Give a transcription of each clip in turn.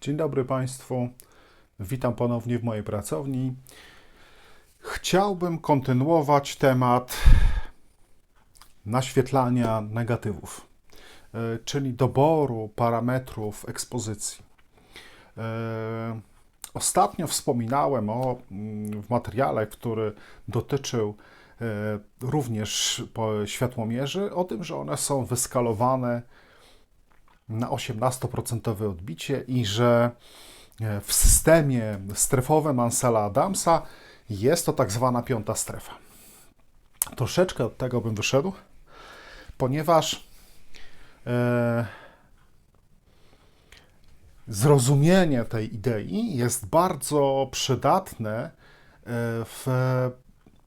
Dzień dobry Państwu. Witam ponownie w mojej pracowni. Chciałbym kontynuować temat naświetlania negatywów, e, czyli doboru parametrów ekspozycji. E, Ostatnio wspominałem o, mm, w materiale, który dotyczył e, również światłomierzy, o tym, że one są wyskalowane na 18% odbicie i że e, w systemie strefowym Mansella Adamsa jest to tak zwana piąta strefa. Troszeczkę od tego bym wyszedł, ponieważ e, zrozumienie tej idei jest bardzo przydatne e, w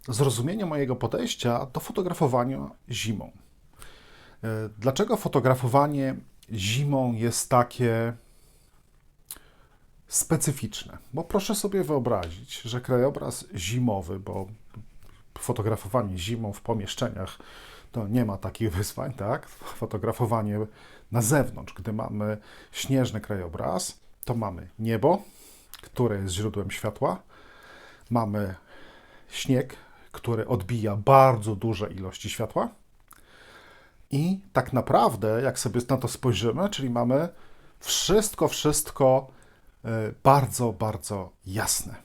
zrozumieniu mojego podejścia do fotografowania zimą. E, Dlaczego fotografowanie zimą jest takie specyficzne? Bo proszę sobie wyobrazić, że krajobraz zimowy, bo fotografowanie zimą w pomieszczeniach to nie ma takich wyzwań, tak? Fotografowanie na zewnątrz, gdy mamy śnieżny krajobraz, to mamy niebo, które jest źródłem światła, mamy śnieg, który odbija bardzo duże ilości światła. I tak naprawdę, jak sobie na to spojrzymy, czyli mamy wszystko, wszystko e, bardzo, bardzo jasne.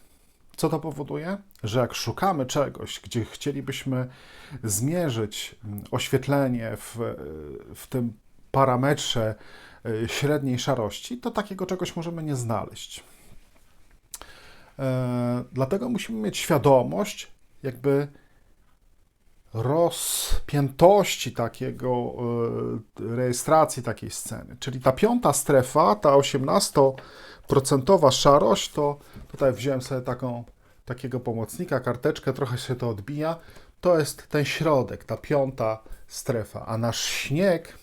Co to powoduje? Że jak szukamy czegoś, gdzie chcielibyśmy zmierzyć oświetlenie w, e, w tym parametrze e, średniej szarości, to takiego czegoś możemy nie znaleźć. Dlatego musimy mieć świadomość, jakby rozpiętości takiego e, rejestracji takiej sceny. Czyli ta piąta strefa, ta 18% szarość, to tutaj wziąłem sobie taką, takiego pomocnika, karteczkę, trochę się to odbija. To jest ten środek, ta piąta strefa, a nasz śnieg,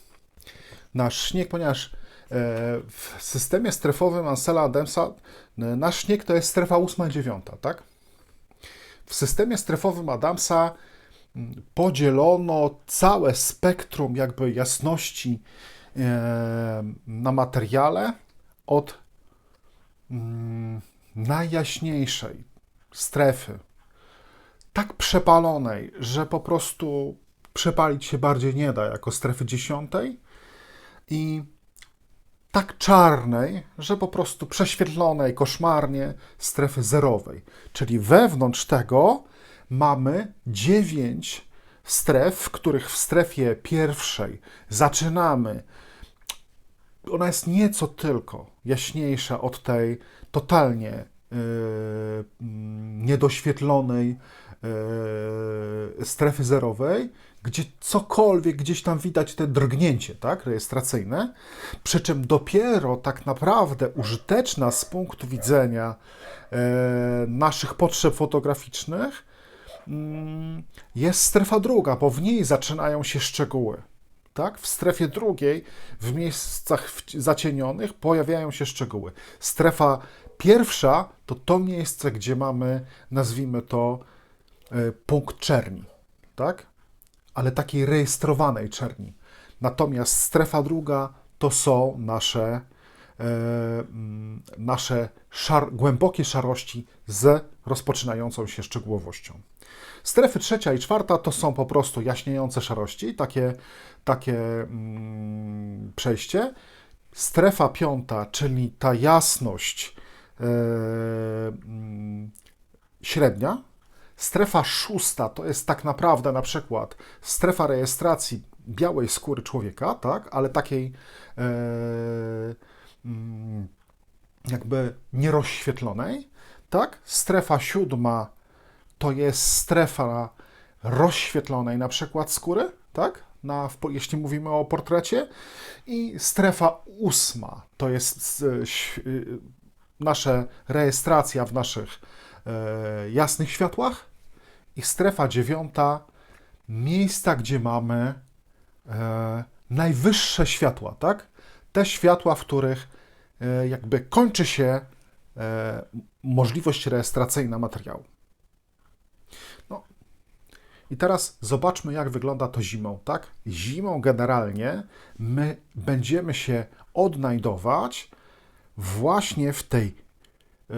nasz śnieg, ponieważ e, w systemie strefowym Ansela Adamsa e, nasz śnieg to jest strefa 8 9, tak? W systemie strefowym Adamsa podzielono całe spektrum jakby jasności e, na materiale od mm, najjaśniejszej strefy, tak przepalonej, że po prostu przepalić się bardziej nie da, jako strefy dziesiątej i tak czarnej, że po prostu prześwietlonej koszmarnie strefy zerowej. Czyli wewnątrz tego mamy dziewięć stref, w których w strefie pierwszej zaczynamy. Ona jest nieco tylko jaśniejsza od tej totalnie yy, niedoświetlonej yy, strefy zerowej, gdzie cokolwiek gdzieś tam widać te drgnięcie, tak, rejestracyjne, przy czym dopiero tak naprawdę użyteczna z punktu widzenia e, naszych potrzeb fotograficznych jest strefa druga, bo w niej zaczynają się szczegóły. Tak? W strefie drugiej, w miejscach zacienionych, pojawiają się szczegóły. Strefa pierwsza to to miejsce, gdzie mamy, nazwijmy to, e, punkt czerni. Tak? ale takiej rejestrowanej czerni. Natomiast strefa druga to są nasze, mm, nasze szar, głębokie szarości z rozpoczynającą się szczegółowością. Strefy trzecia i czwarta to są po prostu jaśniejące szarości, takie, takie mm, przejście. Strefa piąta, czyli ta jasność e, mm, średnia, Strefa szósta to jest tak naprawdę na przykład strefa rejestracji białej skóry człowieka, tak, ale takiej e, mm, jakby nierozświetlonej, tak. Strefa siódma to jest strefa rozświetlonej na przykład skóry, tak, na, jeśli mówimy o portrecie i strefa ósma to jest nasza rejestracja w naszych e, jasnych światłach i strefa dziewiąta miejsca, gdzie mamy e, najwyższe światła, tak? Te światła, w których e, jakby kończy się e, możliwość rejestracyjna materiału. No. I teraz zobaczmy, jak wygląda to zimą, tak? Zimą generalnie my będziemy się odnajdować właśnie w tej, e,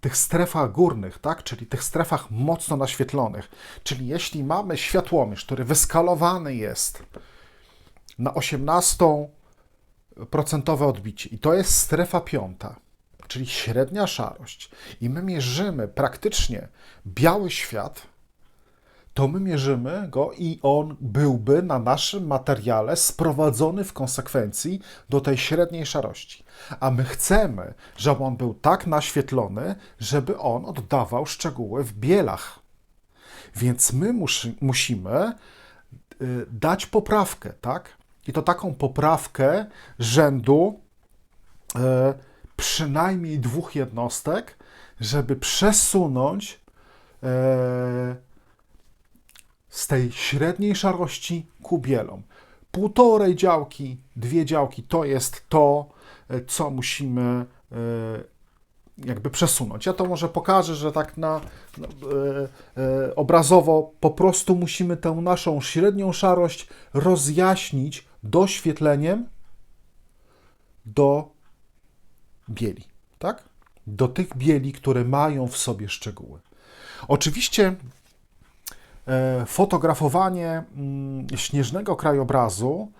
tych strefach górnych, tak? czyli tych strefach mocno naświetlonych. Czyli jeśli mamy światłomierz, który wyskalowany jest na 18% odbicie i to jest strefa piąta, czyli średnia szarość, i my mierzymy praktycznie biały świat, to my mierzymy go i on byłby na naszym materiale sprowadzony w konsekwencji do tej średniej szarości. A my chcemy, żeby on był tak naświetlony, żeby on oddawał szczegóły w bielach. Więc my musi, musimy y, dać poprawkę, tak? I to taką poprawkę rzędu y, przynajmniej dwóch jednostek, żeby przesunąć y, z tej średniej szarości ku bielom. Półtorej działki, dwie działki to jest to, e, co musimy e, jakby przesunąć. Ja to może pokażę, że tak na, no, e, obrazowo po prostu musimy tę naszą średnią szarość rozjaśnić doświetleniem do bieli, tak? Do tych bieli, które mają w sobie szczegóły. Oczywiście E, fotografowanie mm, śnieżnego krajobrazu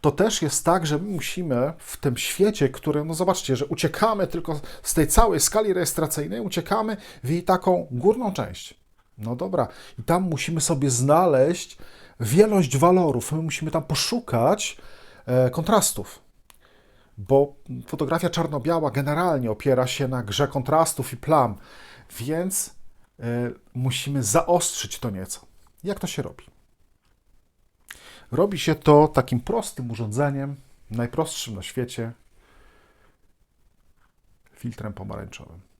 to też jest tak, że my musimy w tym świecie, który, no zobaczcie, że uciekamy tylko z tej całej skali rejestracyjnej, uciekamy w jej taką górną część. No dobra, i tam musimy sobie znaleźć wielość walorów, my musimy tam poszukać e, kontrastów, bo fotografia czarno-biała generalnie opiera się na grze kontrastów i plam, więc e, musimy zaostrzyć to nieco. Jak to się robi? Robi się to takim prostym urządzeniem, najprostszym na świecie, filtrem pomarańczowym.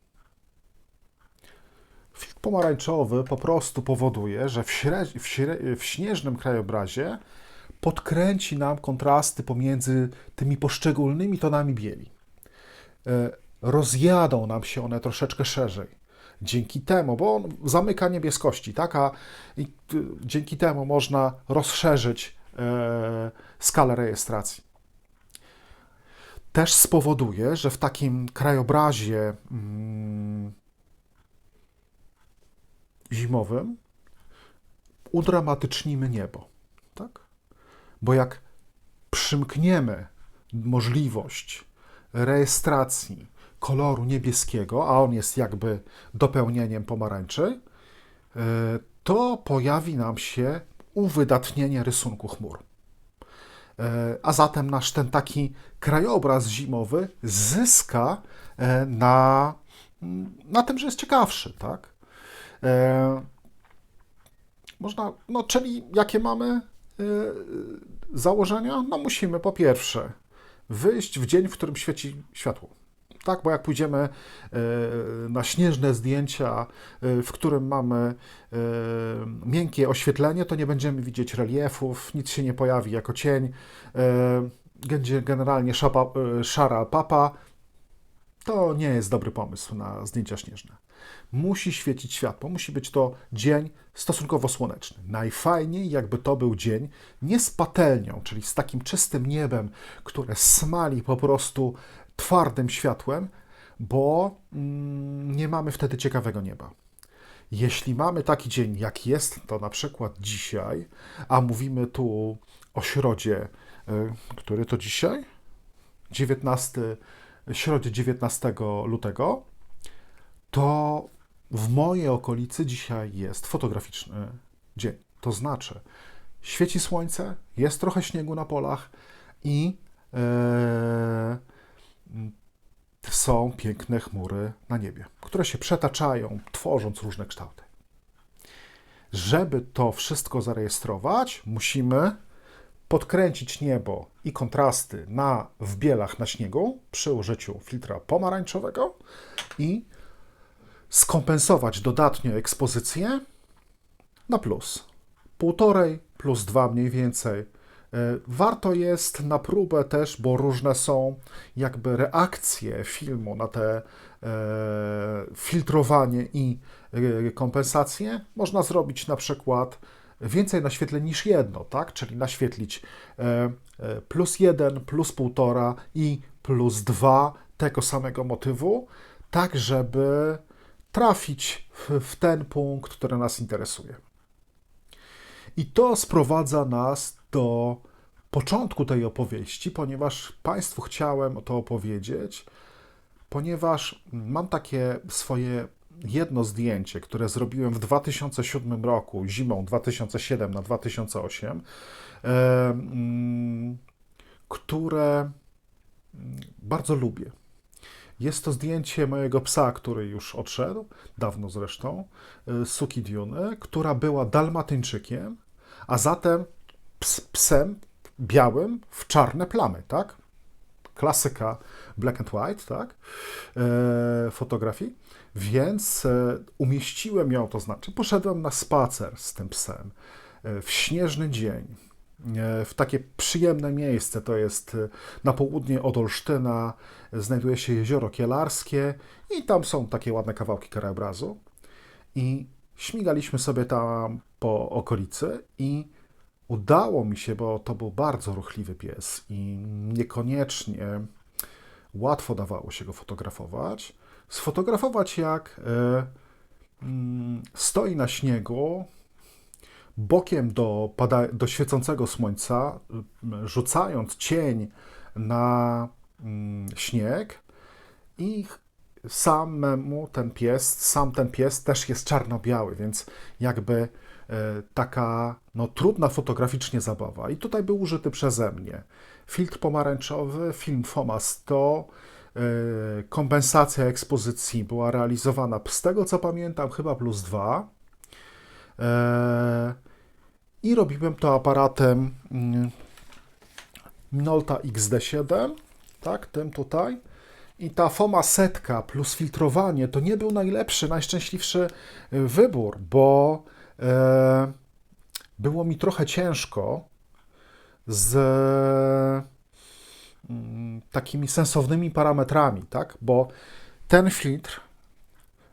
Filtr pomarańczowy po prostu powoduje, że w, w, w śnieżnym krajobrazie podkręci nam kontrasty pomiędzy tymi poszczególnymi tonami bieli. E, rozjadą nam się one troszeczkę szerzej dzięki temu, bo on zamyka niebieskości, tak? A i, dzięki temu można rozszerzyć e, skalę rejestracji. Też spowoduje, że w takim krajobrazie mm, zimowym udramatycznimy niebo, tak? Bo jak przymkniemy możliwość rejestracji koloru niebieskiego, a on jest jakby dopełnieniem pomarańczy, e, to pojawi nam się uwydatnienie rysunku chmur. E, a zatem nasz ten taki krajobraz zimowy zyska e, na, na tym, że jest ciekawszy, tak? Można, no, czyli jakie mamy założenia? No musimy po pierwsze wyjść w dzień, w którym świeci światło. Tak, bo jak pójdziemy e, na śnieżne zdjęcia, e, w którym mamy e, miękkie oświetlenie, to nie będziemy widzieć reliefów, nic się nie pojawi jako cień. Będzie generalnie szapa, szara papa. To nie jest dobry pomysł na zdjęcia śnieżne. Musi świecić światło, musi być to dzień stosunkowo słoneczny. Najfajniej, jakby to był dzień nie z patelnią, czyli z takim czystym niebem, które smali po prostu twardym światłem, bo mm, nie mamy wtedy ciekawego nieba. Jeśli mamy taki dzień, jak jest to na przykład dzisiaj, a mówimy tu o środzie, y, który to dzisiaj? 19, środzie 19 lutego, to w mojej okolicy dzisiaj jest fotograficzny dzień. To znaczy, świeci słońce, jest trochę śniegu na polach i yy, są piękne chmury na niebie, które się przetaczają, tworząc różne kształty. Żeby to wszystko zarejestrować, musimy podkręcić niebo i kontrasty na, w bielach na śniegu przy użyciu filtra pomarańczowego i skompensować dodatnio ekspozycję na plus. Półtorej plus dwa mniej więcej E, warto jest na próbę też, bo różne są jakby reakcje filmu na te e, filtrowanie i e, kompensacje. Można zrobić na przykład więcej naświetleń niż jedno, tak? Czyli naświetlić plus jeden, plus półtora i plus dwa, tego samego motywu, tak żeby trafić w, ten punkt, który nas interesuje. I to sprowadza nas do początku tej opowieści, ponieważ Państwu chciałem to opowiedzieć, ponieważ mam takie swoje jedno zdjęcie, które zrobiłem w 2007 roku, zimą 2007 na 2008, e, mm, które bardzo lubię. Jest to zdjęcie mojego psa, który już odszedł, dawno zresztą, e, Suki Duny, która była dalmatyńczykiem, a zatem ps, psem białym w czarne plamy, tak? Klasyka black and white, tak? E, fotografii. Więc e, umieściłem ją, to znaczy poszedłem na spacer z tym psem e, w śnieżny dzień, w takie przyjemne miejsce, to jest e, na południe od Olsztyna, znajduje się jezioro Kielarskie i tam są takie ładne kawałki krajobrazu. I śmigaliśmy sobie tam po okolicy i udało mi się, bo to był bardzo ruchliwy pies i niekoniecznie łatwo dawało się go fotografować, sfotografować jak e, mm, stoi na śniegu, bokiem do, pada, do świecącego słońca, rzucając cień na mm, śnieg i samemu ten pies, sam ten pies też jest czarno-biały, więc jakby e, taka no, trudna fotograficznie zabawa. I tutaj był użyty przeze mnie filtr pomarańczowy, film FOMA 100, e, kompensacja ekspozycji była realizowana z tego co pamiętam chyba plus 2 E, i robiłem to aparatem mm, Minolta XD7, tak, tym tutaj. I ta FOMA setka plus filtrowanie to nie był najlepszy, najszczęśliwszy y, wybór, bo e, było mi trochę ciężko z mm, takimi sensownymi parametrami, tak? Bo ten filtr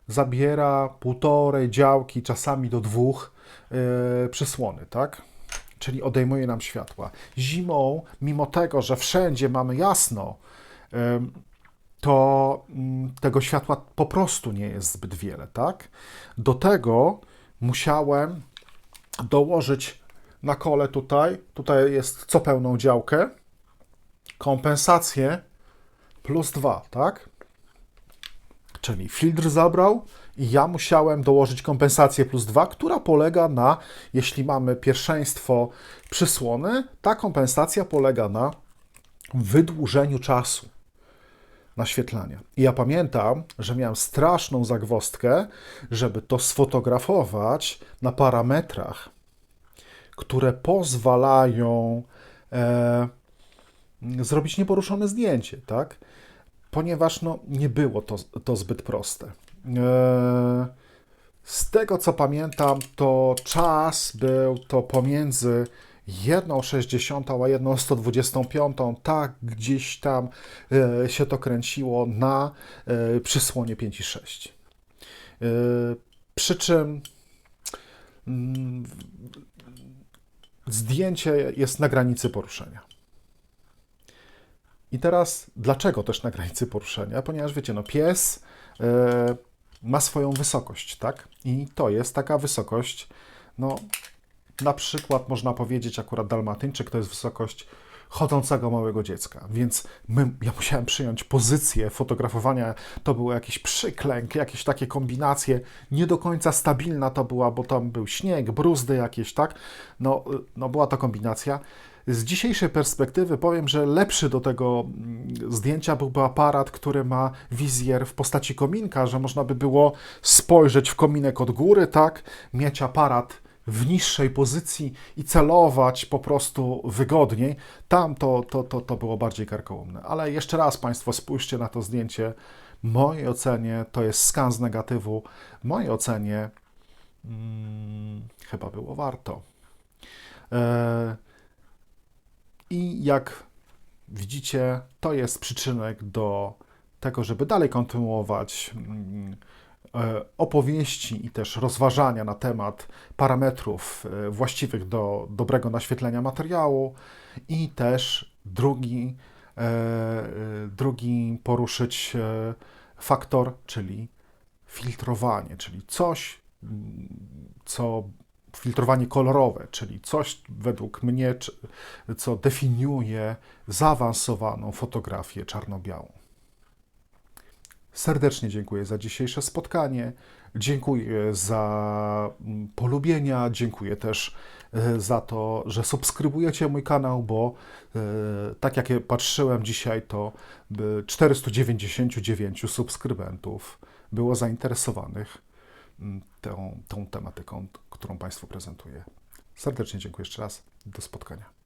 zabiera półtorej działki, czasami do dwóch przysłony, tak? Czyli odejmuje nam światła. Zimą, mimo tego, że wszędzie mamy jasno, to mm, tego światła po prostu nie jest zbyt wiele, tak? Do tego musiałem dołożyć na kole tutaj, tutaj jest co pełną działkę, kompensację plus 2, tak? Czyli filtr zabrał i ja musiałem dołożyć kompensację plus 2, która polega na, jeśli mamy pierwszeństwo przysłony, ta kompensacja polega na wydłużeniu czasu naświetlania. I ja pamiętam, że miałem straszną zagwostkę, żeby to sfotografować na parametrach, które pozwalają e, zrobić nieporuszone zdjęcie, tak? Ponieważ no, nie było to, to zbyt proste. E, z tego co pamiętam, to czas był to pomiędzy 1,60 a 1,125, tak gdzieś tam e, się to kręciło na e, przysłonie 5,6. E, przy czym mm, zdjęcie jest na granicy poruszenia. I teraz, dlaczego też na granicy poruszenia? Ponieważ wiecie, no pies e, ma swoją wysokość, tak? I to jest taka wysokość, no na przykład można powiedzieć akurat dalmatyńczyk to jest wysokość chodzącego małego dziecka. Więc my, ja musiałem przyjąć pozycję fotografowania. To był jakiś przyklęk, jakieś takie kombinacje. Nie do końca stabilna to była, bo tam był śnieg, bruzdy jakieś, tak? No, no była to kombinacja. Z dzisiejszej perspektywy powiem, że lepszy do tego mm, zdjęcia byłby aparat, który ma wizjer w postaci kominka, że można by było spojrzeć w kominek od góry, tak? Mieć aparat w niższej pozycji i celować po prostu wygodniej, tam to, to, to, to było bardziej karkołomne. Ale jeszcze raz Państwo spójrzcie na to zdjęcie. W mojej ocenie to jest skan z negatywu. W mojej ocenie hmm, chyba było warto. E, I jak widzicie, to jest przyczynek do tego, żeby dalej kontynuować. Hmm, E, opowieści i też rozważania na temat parametrów e, właściwych do dobrego naświetlenia materiału i też drugi e, drugi poruszyć faktor, czyli filtrowanie, czyli coś, mm, co filtrowanie kolorowe, czyli coś według mnie, co definiuje zaawansowaną fotografię czarno-białą. Serdecznie dziękuję za dzisiejsze spotkanie. Dziękuję za mm, polubienia. Dziękuję też e, za to, że subskrybujecie mój kanał, bo e, tak jak ja patrzyłem dzisiaj, to by 499 subskrybentów było zainteresowanych tą, tą tematyką, którą Państwu prezentuję. Serdecznie dziękuję jeszcze raz. Do spotkania.